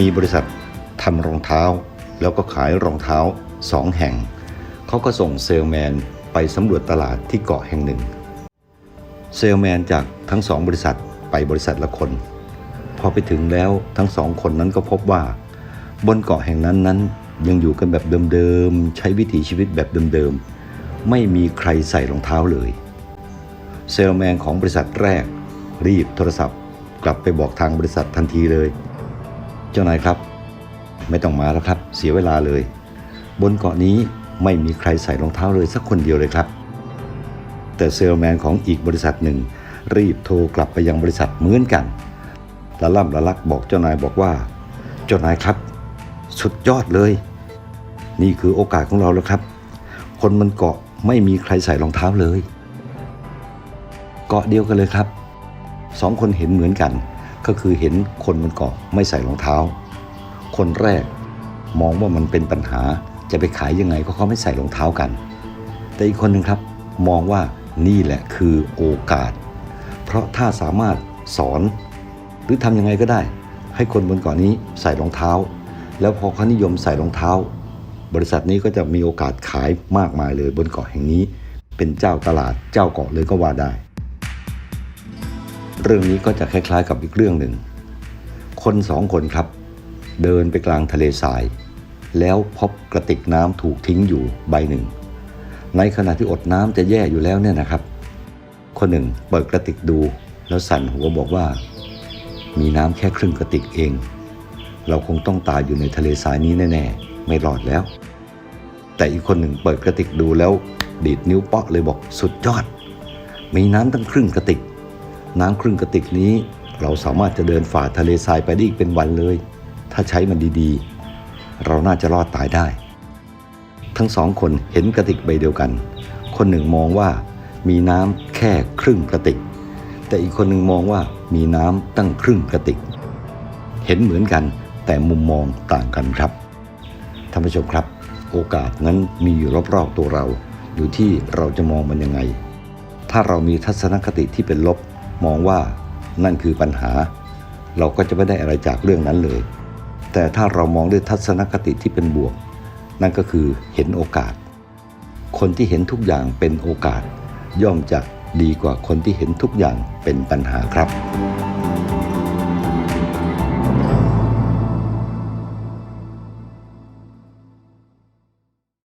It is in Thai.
มีบริษัททำรองเท้า แล้วก็ขายรองเท้าสองแห่ง เขาก็ส่งเซลแมนไปสำรวจตลาดที่เกาะแห่งหนึ่ง เซลแมนจากทั้งสองบริษัทไปบริษัทละคน พอไปถึงแล้วทั้งสองคนนั้นก็พบว่า บนเกาะแห่งนั้นนั้นยังอยู่กันแบบเดิมๆ ใช้วิถีชีวิตแบบเดิมๆ ไม่มีใครใส่รองเท้าเลย เซลแมนของบริษัทแรก รีบโทรศัพท์ กลับไปบอกทางบริษัททันทีเลย เจ้านายครับ ไม่ต้องมาแล้วครับ เสียเวลาเลย บนเกาะนี้ไม่มีใครใส่รองเท้าเลยสักคนเดียวเลยครับ แต่เซลแมนของอีกบริษัทหนึ่ง รีบโทรกลับไปยังบริษัทเหมือนกันละล่ำละลักบอกเจ้านายบอกว่า เจ้านายครับ สุดยอดเลย นี่คือโอกาสของเราแล้วครับ คนมันเกาะไม่มีใครใส่รองเท้าเลย เกาะเดียวกันเลยครับสองคนเห็นเหมือนกัน ก็คือเห็นคนมันเกาะไม่ใส่รองเท้า คนแรกมองว่ามันเป็นปัญหาจะไปขายยังไงก็เขาไม่ใส่รองเท้ากัน แต่อีกคนหนึ่งครับมองว่านี่แหละคือโอกาส เพราะถ้าสามารถสอน หรือทำยังไงก็ได้ ให้คนบนเกาะนี้ใส่รองเท้า แล้วพอเขานิยมใส่รองเท้า บริษัทนี้ก็จะมีโอกาสขายมากมายเลยบนเกาะแห่งนี้ เป็นเจ้าตลาดเจ้าเกาะเลยก็ว่าได้ เรื่องนี้ก็จะคล้ายๆกับอีกเรื่องหนึ่ง คนสองคนครับ เดินไปกลางทะเลทราย แล้วพบกระติกน้ำถูกทิ้งอยู่ใบหนึ่ง ในขณะที่อดน้ำจะแย่อยู่แล้วเนี่ยนะครับ คนหนึ่งเปิดกระติกดู แล้วสั่นหัวบอกว่า มีน้ำแค่ครึ่งกระติกเอง เราคงต้องตายอยู่ในทะเลทรายนี้แน่ๆ ไม่รอดแล้ว แต่อีกคนหนึ่งเปิดกระติกดูแล้ว ดีดนิ้วเปาะเลยบอกสุดยอด มีน้ำตั้งครึ่งกระติก น้ำครึ่งกระติกนี้ เราสามารถจะเดินฝ่าทะเลทรายไปได้อีกเป็นวันเลย ถ้าใช้มันดีๆ เราน่าจะรอดตายได้ ทั้งสองคนเห็นกระติกใบเดียวกัน คนหนึ่งมองว่ามีน้ำแค่ครึ่งกระติก แต่อีกคนหนึ่งมองว่ามีน้ำตั้งครึ่งกระติก เห็นเหมือนกันแต่มุมมองต่างกันครับท่านผู้ชมครับ โอกาสนั้นมีอยู่รอบๆตัวเรา อยู่ที่เราจะมองมันยังไง ถ้าเรามีทัศนคติที่เป็นลบ มองว่านั่นคือปัญหา เราก็จะไม่ได้อะไรจากเรื่องนั้นเลย แต่ถ้าเรามองด้วยทัศนคติที่เป็นบวก นั่นก็คือเห็นโอกาส คนที่เห็นทุกอย่างเป็นโอกาส ย่อมจะดีกว่าคนที่เห็นทุกอย่างเป็นปัญหาครับ